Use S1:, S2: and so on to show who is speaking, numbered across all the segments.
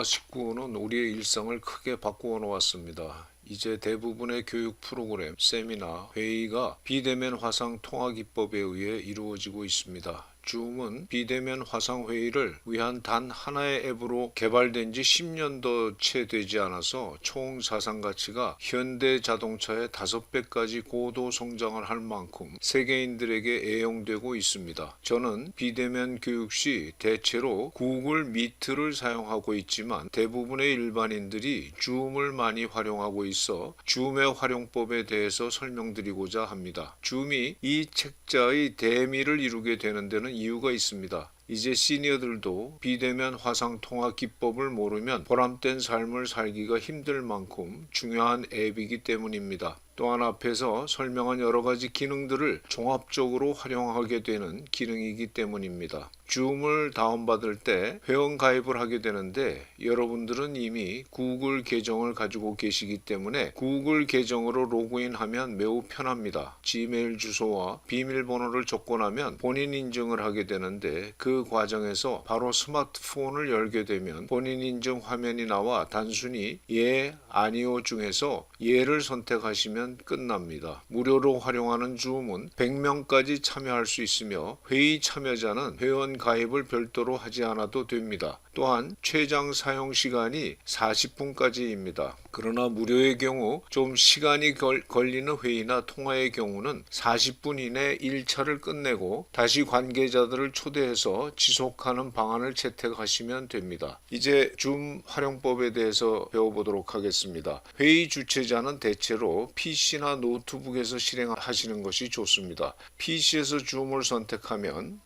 S1: 코로나19는 우리의 일상을 크게 바꾸어 놓았습니다. 이제 대부분의 교육 프로그램, 세미나, 회의가 비대면 화상 통화 기법에 의해 이루어지고 있습니다. 줌은 비대면 화상 회의를 위한 단 하나의 앱으로 개발된 지 10년도 채 되지 않아서 총 자산 가치가 현대 자동차의 5배까지 고도 성장을 할 만큼 세계인들에게 애용되고 있습니다. 저는 비대면 교육 시 대체로 구글 미트를 사용하고 있지만 대부분의 일반인들이 줌을 많이 활용하고 있어 줌의 활용법에 대해서 설명드리고자 합니다. 줌이 이 책자의 대미를 이루게 되는 데는 이유가 있습니다. 이제 시니어들도 비대면 화상 통화 기법을 모르면 보람된 삶을 살기가 힘들 만큼 중요한 앱이기 때문입니다. 또한 앞에서 설명한 여러 가지 기능들을 종합적으로 활용하게 되는 기능이기 때문입니다. 줌을 다운받을 때 회원 가입을 하게 되는데 여러분들은 이미 구글 계정을 가지고 계시기 때문에 구글 계정으로 로그인하면 매우 편합니다. 지메일 주소와 비밀번호를 조건하면 본인 인증을 하게 되는데 그 과정에서 바로 스마트폰을 열게 되면 본인 인증 화면이 나와 단순히 예, 아니요 중에서 예를 선택하시면 끝납니다. 무료로 활용하는 줌은 100명까지 참여할 수 있으며 회의 참여자는 회원 가입을 별도로 하지 않아도 됩니다. 또한 최장 사용 시간이 40분까지입니다. 그러나 무료의 경우 좀 시간이 걸, 걸리는 회의나 통화의 경우는 40분 이내 1차를 끝내고 다시 관계자들을 초대해서 지속하는 방안을 채택하시면 됩니다. 이제 줌 활용법에 대해서 배워보도록 하겠습니다. 회의 주최자는 대체로 PC나 노트북에서 실행하시는 것이 좋습니다. PC에서 줌을 선택하면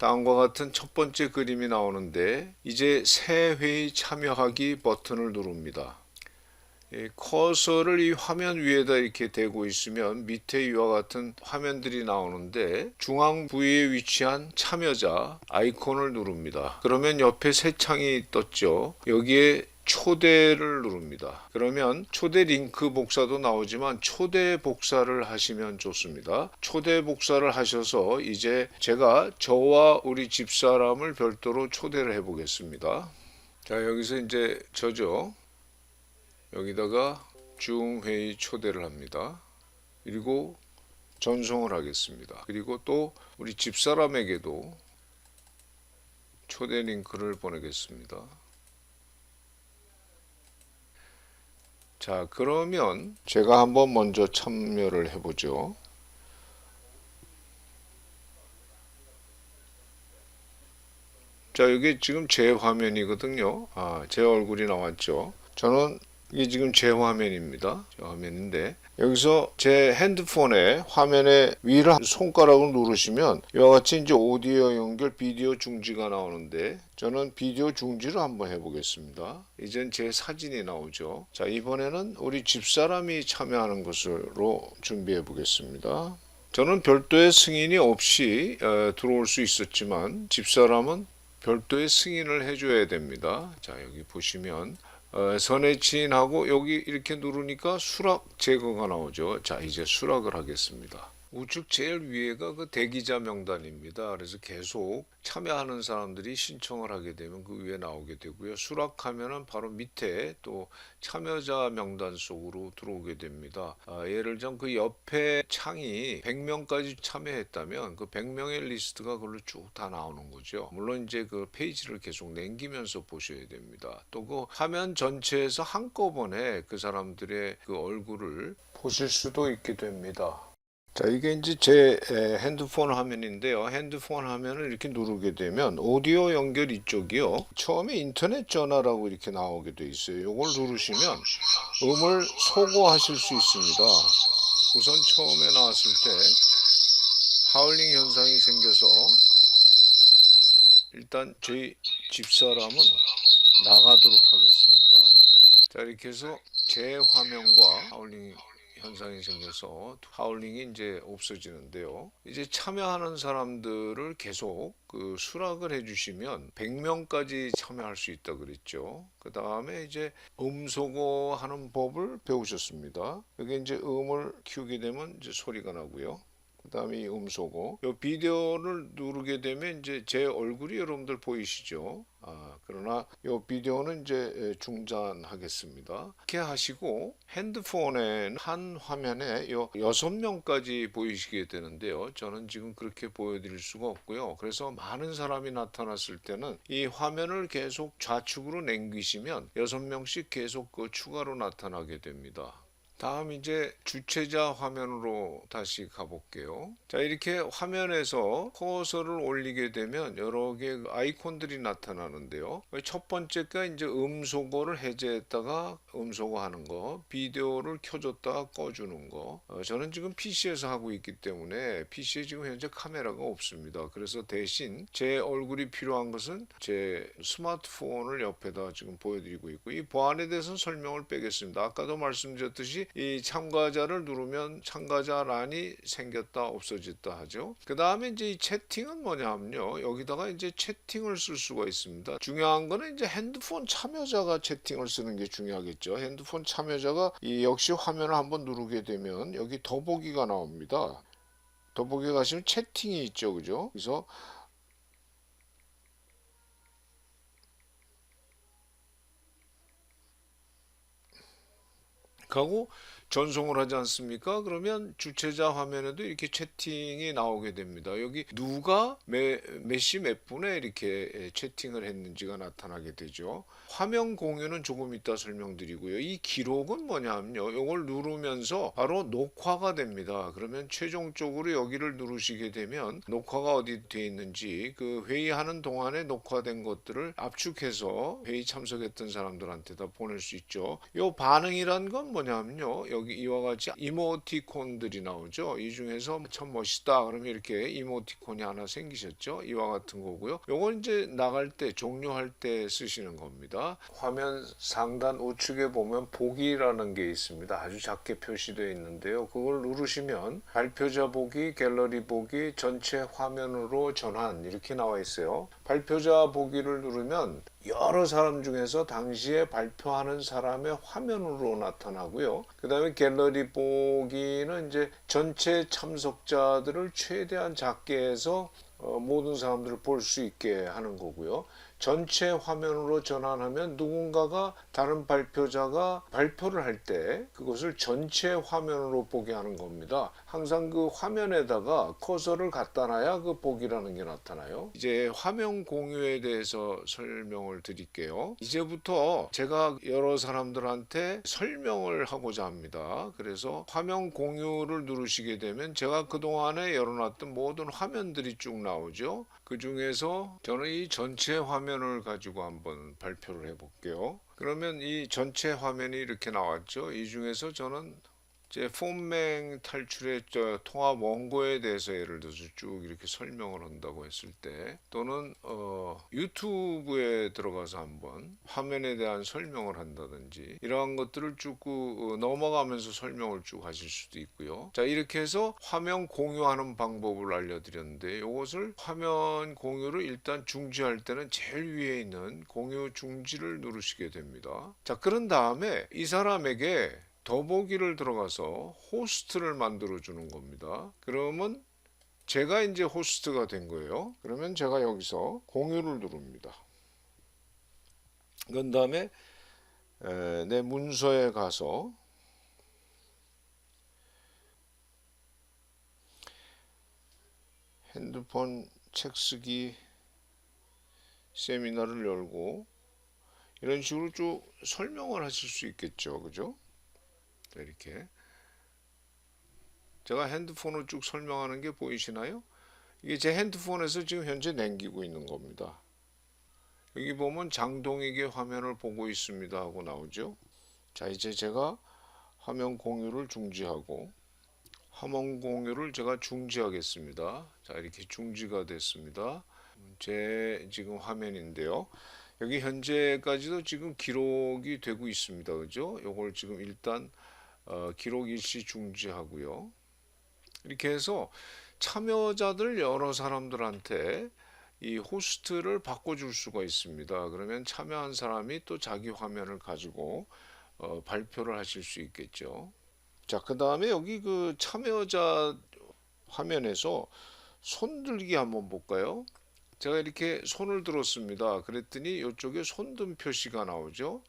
S1: 다음과 같은 첫 번째 그림이 나오는데 이제 새 회의 참여하기 버튼을 누릅니다. 이 커서를 이 화면 위에다 이렇게 대고 있으면 밑에 이와 같은 화면들이 나오는데 중앙 부위에 위치한 참여자 아이콘을 누릅니다. 그러면 옆에 새 창이 떴죠. 여기에 초대를 누릅니다. 그러면 초대 링크 복사도 나오지만 초대 복사를 하시면 좋습니다. 초대 복사를 하셔서 이제 제가 저와 우리 집사람을 별도로 초대를 해 보겠습니다. 자, 여기서 이제 저죠. 여기다가 중회의 초대를 합니다. 그리고 전송을 하겠습니다. 그리고 또 우리 집사람에게도 초대 링크를 보내겠습니다. 자, 그러면 제가 한번 먼저 참여를 해보죠. 자, 이게 지금 제 화면이거든요. 아, 제 얼굴이 나왔죠. 저는 이게 지금 제 화면입니다. 제 화면인데 여기서 제 핸드폰에 화면에 위를 손가락을 누르시면 이와 같이 이제 오디오 연결 비디오 중지가 나오는데 저는 비디오 중지를 한번 해보겠습니다. 이젠 제 사진이 나오죠. 자 이번에는 우리 집사람이 참여하는 것으로 준비해 보겠습니다. 저는 별도의 승인이 없이 어, 들어올 수 있었지만 집사람은 별도의 승인을 해줘야 됩니다. 자 여기 보시면 어, 선의 지인하고 여기 이렇게 누르니까 수락 제거가 나오죠. 자, 이제 수락을 하겠습니다. 우측 제일 위에가 그 대기자 명단입니다. 그래서 계속 참여하는 사람들이 신청을 하게 되면 그 위에 나오게 되고요. 수락하면은 바로 밑에 또 참여자 명단 속으로 들어오게 됩니다. 아, 예를 들면 그 옆에 창이 100명까지 참여했다면 그 100명의 리스트가 그걸로 쭉 다 나오는 거죠. 물론 이제 그 페이지를 계속 남기면서 보셔야 됩니다. 또 그 화면 전체에서 한꺼번에 그 사람들의 그 얼굴을 보실 수도 있게 됩니다. 자, 이게 이제 제 에, 핸드폰 화면인데요. 핸드폰 화면을 이렇게 누르게 되면 오디오 연결 이쪽이요. 처음에 인터넷 전화라고 이렇게 나오게 돼 있어요. 이걸 누르시면 음을 소거하실 수 있습니다. 우선 처음에 나왔을 때 하울링 현상이 생겨서 일단 저희 집사람은 나가도록 하겠습니다. 자, 이렇게 해서 제 화면과 하울링 현상이 생겨서 하울링이 이제 없어지는데요. 이제 참여하는 사람들을 계속 그 수락을 해주시면 100명까지 참여할 수 있다 그랬죠. 그 다음에 이제 음소거 하는 법을 배우셨습니다. 여기 이제 음을 키우게 되면 이제 소리가 나고요. 그다음에 이 음소거. 이 비디오를 누르게 되면 이제 제 얼굴이 여러분들 보이시죠? 아, 그러나 이 비디오는 이제 중단하겠습니다. 이렇게 하시고 핸드폰에 한 화면에 요 여섯 명까지 보이시게 되는데요. 저는 지금 그렇게 보여드릴 수가 없고요. 그래서 많은 사람이 나타났을 때는 이 화면을 계속 좌측으로 남기시면 여섯 명씩 계속 그 추가로 나타나게 됩니다. 다음 이제 주체자 화면으로 다시 가볼게요. 자, 이렇게 화면에서 커서를 올리게 되면 여러 개 아이콘들이 나타나는데요. 첫 번째가 이제 음소거를 해제했다가 음소거 하는 거, 비디오를 켜줬다가 꺼주는 거. 어, 저는 지금 PC에서 하고 있기 때문에 PC에 지금 현재 카메라가 없습니다. 그래서 대신 제 얼굴이 필요한 것은 제 스마트폰을 옆에다 지금 보여드리고 있고 이 보안에 대해서는 설명을 빼겠습니다. 아까도 말씀드렸듯이 이 참가자를 누르면 참가자란이 생겼다 없어졌다 하죠. 그 다음에 이제 이 채팅은 뭐냐면요. 여기다가 이제 채팅을 쓸 수가 있습니다. 중요한 거는 이제 핸드폰 참여자가 채팅을 쓰는 게 중요하겠죠. 핸드폰 참여자가 이 역시 화면을 한번 누르게 되면 여기 더보기가 나옵니다. 더보기 가시면 채팅이 있죠. 그죠? 그래서 가고 전송을 하지 않습니까? 그러면 주체자 화면에도 이렇게 채팅이 나오게 됩니다. 여기 누가 몇시몇 분에 이렇게 채팅을 했는지가 나타나게 되죠. 화면 공유는 조금 이따 설명드리고요. 이 기록은 뭐냐면요. 이걸 누르면서 바로 녹화가 됩니다. 그러면 최종적으로 여기를 누르시게 되면 녹화가 어디 돼 있는지 그 회의하는 동안에 녹화된 것들을 압축해서 회의 참석했던 사람들한테 다 보낼 수 있죠. 요 반응이란 건 뭐냐면요. 여기 이와 같이 이모티콘들이 나오죠. 이 중에서 참 멋있다. 그러면 이렇게 이모티콘이 하나 생기셨죠. 이와 같은 거고요. 요건 이제 나갈 때 종료할 때 쓰시는 겁니다. 화면 상단 우측에 보면 보기라는 게 있습니다. 아주 작게 표시되어 있는데요. 그걸 누르시면 발표자 보기, 갤러리 보기, 전체 화면으로 전환 이렇게 나와 있어요. 발표자 보기를 누르면 여러 사람 중에서 당시에 발표하는 사람의 화면으로 나타나고요. 그 다음에 갤러리 보기는 이제 전체 참석자들을 최대한 작게 해서 어, 모든 사람들을 볼 수 있게 하는 거고요. 전체 화면으로 전환하면 누군가가 다른 발표자가 발표를 할 때 그것을 전체 화면으로 보게 하는 겁니다. 항상 그 화면에다가 커서를 갖다 놔야 그 보기라는 게 나타나요. 이제 화면 공유에 대해서 설명을 드릴게요. 이제부터 제가 여러 사람들한테 설명을 하고자 합니다. 그래서 화면 공유를 누르시게 되면 제가 그동안에 열어놨던 모든 화면들이 쭉 나오죠. 그 중에서 저는 이 전체 화면을 가지고 한번 발표를 해볼게요. 그러면 이 전체 화면이 이렇게 나왔죠. 이 중에서 저는 제 폼맹 탈출의 저 통합 원고에 대해서 예를 들어서 쭉 이렇게 설명을 한다고 했을 때 또는 어 유튜브에 들어가서 한번 화면에 대한 설명을 한다든지 이러한 것들을 쭉 그, 어, 넘어가면서 설명을 쭉 하실 수도 있고요. 자 이렇게 해서 화면 공유하는 방법을 알려드렸는데 이것을 화면 공유를 일단 중지할 때는 제일 위에 있는 공유 중지를 누르시게 됩니다. 자 그런 다음에 이 사람에게 더보기를 들어가서 호스트를 만들어 주는 겁니다. 그러면 제가 이제 호스트가 된 거예요. 그러면 제가 여기서 공유를 누릅니다. 그 다음에 내 문서에 가서 핸드폰 책 쓰기 세미나를 열고 이런 식으로 쭉 설명을 하실 수 있겠죠. 그죠? 이렇게 제가 핸드폰으로 쭉 설명하는 게 보이시나요? 이게 제 핸드폰에서 지금 현재 남기고 있는 겁니다. 여기 보면 장동익의 화면을 보고 있습니다 하고 나오죠. 자 이제 제가 화면 공유를 중지하고 화면 공유를 제가 중지하겠습니다. 자 이렇게 중지가 됐습니다. 제 지금 화면인데요. 여기 현재까지도 지금 기록이 되고 있습니다. 그죠? 요걸 지금 일단 어, 기록 일시 중지하고요. 이렇게 해서 참여자들 여러 사람들한테 이 호스트를 바꿔줄 수가 있습니다. 그러면 참여한 사람이 또 자기 화면을 가지고 어, 발표를 하실 수 있겠죠. 자, 그 다음에 여기 그 참여자 화면에서 손들기 한번 볼까요? 제가 이렇게 손을 들었습니다. 그랬더니 이쪽에 손든 표시가 나오죠.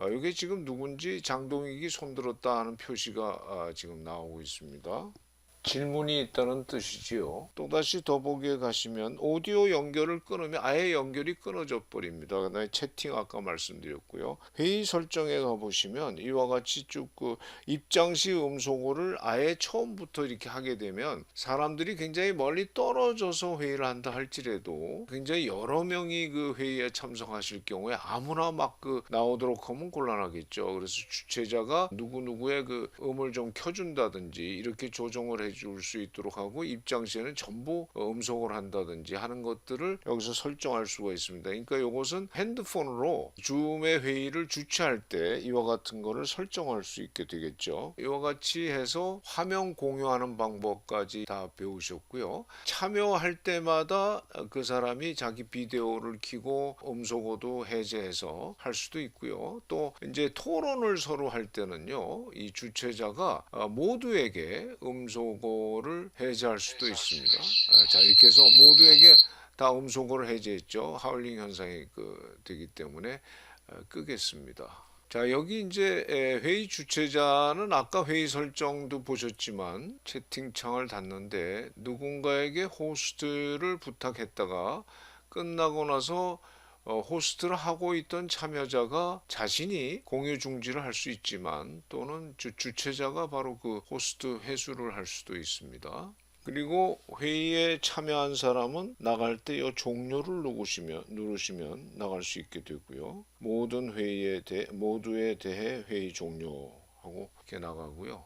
S1: 아, 이게 지금 누군지 장동익이 손들었다 하는 표시가 아, 지금 나오고 있습니다. 질문이 있다는 뜻이지요. 또다시 더보기에 가시면 오디오 연결을 끊으면 아예 연결이 끊어져 버립니다. 그다음에 채팅 아까 말씀드렸고요. 회의 설정에 가보시면 이와 같이 쭉 그 입장 시 음소거를 아예 처음부터 이렇게 하게 되면 사람들이 굉장히 멀리 떨어져서 회의를 한다 할지라도 굉장히 여러 명이 그 회의에 참석하실 경우에 아무나 막 그 나오도록 하면 곤란하겠죠. 그래서 주최자가 누구누구의 그 음을 좀 켜준다든지 이렇게 조정을 해줄 수 있도록 하고 입장 시에는 전부 음소거를 한다든지 하는 것들을 여기서 설정할 수가 있습니다. 그러니까 이것은 핸드폰으로 줌의 회의를 주최할 때 이와 같은 거를 설정할 수 있게 되겠죠. 이와 같이 해서 화면 공유하는 방법까지 다 배우셨고요. 참여할 때마다 그 사람이 자기 비디오를 켜고 음소거도 해제해서 할 수도 있고요. 또 이제 토론을 서로 할 때는요. 이 주최자가 어, 모두에게 음소거 를 해제할 수도 있습니다. 아, 자 이렇게 해서 모두에게 다 음소거를 해제했죠. 하울링 현상이 그 되기 때문에 어, 끄겠습니다. 자 여기 이제 에, 회의 주최자는 아까 회의 설정도 보셨지만 채팅창을 닫는데 누군가에게 호스트를 부탁했다가 끝나고 나서 어, 호스트를 하고 있던 참여자가 자신이 공유 중지를 할 수 있지만 또는 주, 주최자가 바로 그 호스트 회수를 할 수도 있습니다. 그리고 회의에 참여한 사람은 나갈 때 이 종료를 누르시면 누르시면 나갈 수 있게 되고요. 모든 회의에 대 모두에 대해 회의 종료하고 이렇게 나가고요.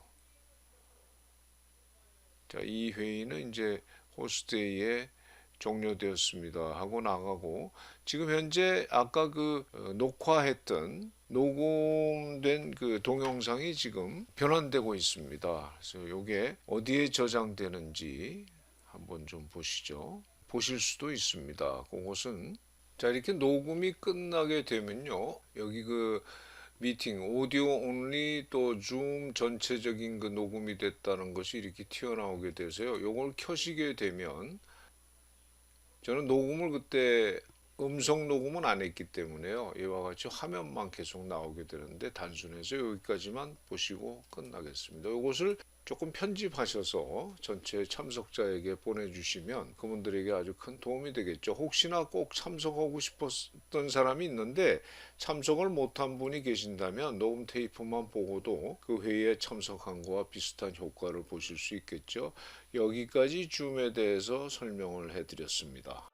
S1: 자, 이 회의는 이제 호스트에 종료되었습니다 하고 나가고 지금 현재 아까 그 어, 녹화했던 녹음된 그 동영상이 지금 변환되고 있습니다. 그래서 이게 어디에 저장되는지 한번 좀 보시죠. 보실 수도 있습니다. 그것은 자 이렇게 녹음이 끝나게 되면요 여기 그 미팅 오디오 온리 또 줌 전체적인 그 녹음이 됐다는 것이 이렇게 튀어나오게 돼서요. 요걸 켜시게 되면 저는 녹음을 그때 음성 녹음은 안 했기 때문에요. 이와 같이 화면만 계속 나오게 되는데 단순해서 여기까지만 보시고 끝나겠습니다. 이것을 조금 편집하셔서 전체 참석자에게 보내주시면 그분들에게 아주 큰 도움이 되겠죠. 혹시나 꼭 참석하고 싶었던 사람이 있는데 참석을 못한 분이 계신다면 녹음 테이프만 보고도 그 회의에 참석한 거와 비슷한 효과를 보실 수 있겠죠. 여기까지 줌에 대해서 설명을 해드렸습니다.